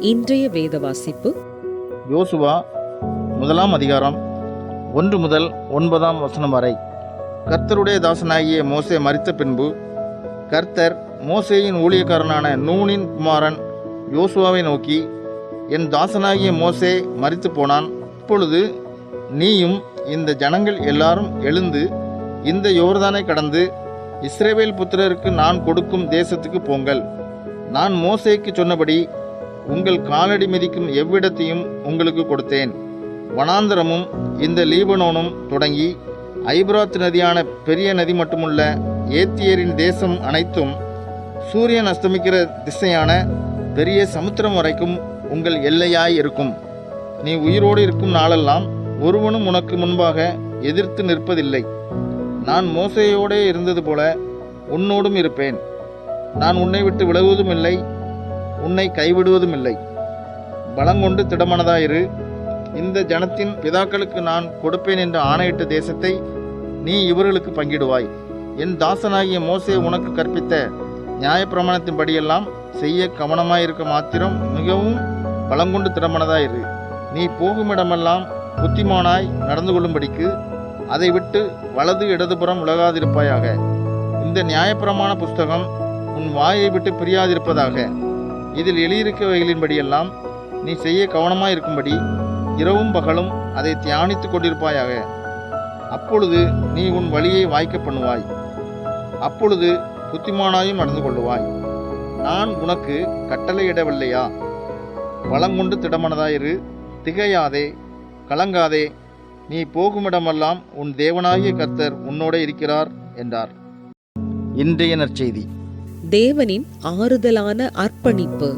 இன்றைய வேத வாசிப்பு. யோசுவா முதலாம் அதிகாரம் ஒன்று முதல் ஒன்பதாம் வசனம் வரை. கர்த்தருடைய தாசனாகிய மோசே மறித்த பின்பு கர்த்தர் மோசேயின் ஊழியக்காரனான நூனின் குமாரன் யோசுவாவை நோக்கி என் தாசனாகிய மோசே மறித்து போனான். இப்பொழுது நீயும் இந்த ஜனங்கள் எல்லாரும் எழுந்து இந்த யோர்தானை கடந்து இஸ்ரேவேல் புத்திரருக்கு நான் கொடுக்கும் தேசத்துக்கு போங்கள். நான் மோசேக்கு சொன்னபடி உங்கள் காலடி மிதிக்கும் எவ்விடத்தையும் உங்களுக்கு கொடுத்தேன். வனாந்தரமும் இந்த லீபனோனும் தொடங்கி ஐப்ராத் நதியான பெரிய நதி மட்டுமுள்ள ஏத்தியரின் தேசம் அனைத்தும் சூரியன் அஸ்தமிக்கிற திசையான பெரிய சமுத்திரம் வரைக்கும் உங்கள் எல்லையாய் இருக்கும். நீ உயிரோடு இருக்கும் நாளெல்லாம் ஒருவனும் உனக்கு முன்பாக எதிர்த்து நிற்பதில்லை. நான் மோசையோடே இருந்தது போல உன்னோடும் இருப்பேன். நான் உன்னை விட்டு விலகுவதும் இல்லை. உன்னை கைவிடுவதும் இல்லை பலங்கொண்டு திடமனதாயிரு. இந்த ஜனத்தின் பிதாக்களுக்கு நான் கொடுப்பேன் என்று ஆணையிட்ட தேசத்தை நீ இவர்களுக்கு பங்கிடுவாய். என் தாசனாகிய மோசே உனக்கு கற்பித்த நியாயப்பிரமாணத்தின்படியெல்லாம் செய்ய கவனமாயிருக்க மாத்திரம் மிகவும் பலங்கொண்டு திடமனதாயிரு. நீ போகுமிடமெல்லாம் புத்திமானாய் நடந்து கொள்ளும்படிக்கு அதை விட்டு வலது இடதுபுறம் உலகாதிருப்பாயாக. இந்த நியாயப்பிரமாண புஸ்தகம் உன் வாயை விட்டு பிரியாதிருப்பதாக. இதில் எழுதியிருக்கவைகளின்படியெல்லாம் நீ செய்ய கவனமாக இருக்கும்படி இரவும் பகலும் அதை தியானித்துக் கொண்டிருப்பாயாக. அப்பொழுது நீ உன் வழியை வாய்க்க பண்ணுவாய். அப்பொழுது புத்திமானாயும் நடந்து கொள்ளுவாய். நான் உனக்கு கட்டளையிடவில்லையா? பலங்கொண்டு திடமனதாயிரு. திகையாதே கலங்காதே. நீ போகுமிடமெல்லாம் உன் தேவனாகிய கர்த்தர் உன்னோட இருக்கிறார் என்றார். இன்றைய நற்செய்தி. தேவனின் ஆறுதலான அர்ப்பணிப்பு.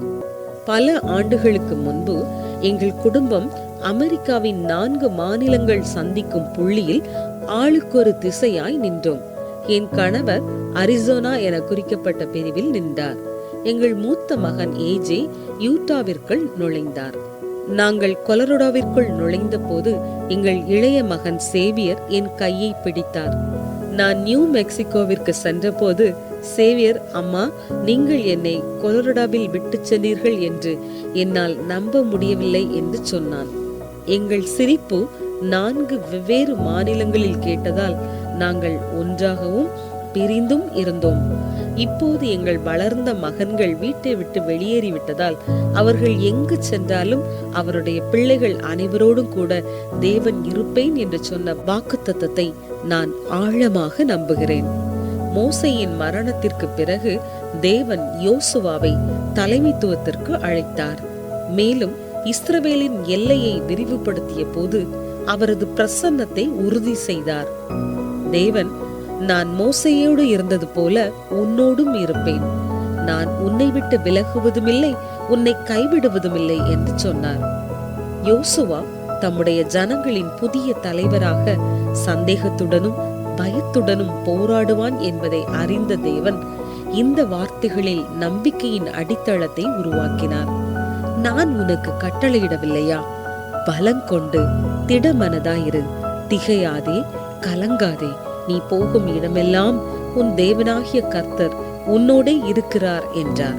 பல ஆண்டுகளுக்கு முன்பு எங்கள் குடும்பம் அமெரிக்காவின் நான்கு மாநிலங்கள் சந்திக்கும் புள்ளியில் ஆளுக்கொரு திசையாய் நின்றோம். என் கணவர் அரிசோனா என குறிக்கப்பட்ட பிரிவில் நின்றார். எங்கள் மூத்த மகன் ஏஜே யூட்டாவிற்குள் நுழைந்தார். நாங்கள் கொலரோடாவிற்குள் நுழைந்த போது எங்கள் இளைய மகன் சேவியர் என் கையை பிடித்தார். நான் நியூ மெக்சிகோவிற்கு சென்றபோது சேவியர் அம்மா நீங்கள் என்னை கொலரடாவில் விட்டுச் சென்றீர்கள் என்று என்னால் நம்ப முடியவில்லை என்று சொன்னான். எங்கள் சிரிப்பு நான்கு வெவ்வேறு மாநிலங்களில் கேட்டதால் நாங்கள் ஒன்றாகவும் பிரிந்தும் இருந்தோம். இப்போது எங்கள் வளர்ந்த மகன்கள் வீட்டை விட்டு வெளியேறிவிட்டதால் அவர்கள் எங்கு சென்றாலும் அவருடைய பிள்ளைகள் அனைவரோடும் கூட தேவன் இருப்பேன் என்று சொன்ன வாக்குத்தத்தத்தை நான் ஆழமாக நம்புகிறேன். மோசையின் மரணத்திற்கு பிறகு தேவன் யோசுவாவை தலைமைத்துவத்திற்கு அழைத்தார். மேலும் இஸ்ரவேலின் எல்லையை விரிவுபடுத்திய போது அவரது பிரசன்னத்தை உறுதி செய்தார். தேவன் நான் மோசையோடு இருந்தது போல உன்னோடும் இருப்பேன். நான் உன்னை விட்டு விலகுவதுமில்லை உன்னை கைவிடுவதுமில்லை என்று சொன்னார். யோசுவா தம்முடைய ஜனங்களின் புதிய தலைவராக சந்தேகத்துடனும் பயத்துடனும் போராடுவான் என்பதை அறிந்த தேவன் இந்த வார்த்தைகளில் நம்பிக்கையின் அடித்தளத்தை உருவாக்கினார். நான் உனக்கு கட்டளையிடவில்லையா? பலங்கொண்டு திடமனதாயிரு திகையாதே கலங்காதே நீ போகும் இடமெல்லாம் உன் தேவனாகிய கர்த்தர் உன்னோடே இருக்கிறார் என்றார்.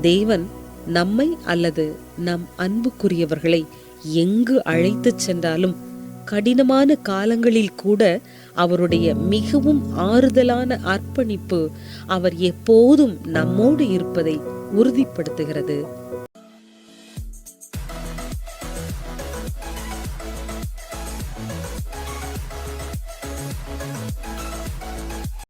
தேவன் நம்மை அல்லது நம் அன்புக்குரியவர்களை எங்கு அழைத்துச் சென்றாலும் கடினமான காலங்களில் கூட அவருடைய மிகவும் ஆறுதலான அர்ப்பணிப்பு அவர் எப்போதும் நம்மோடு இருப்பதை உறுதிப்படுத்துகிறது.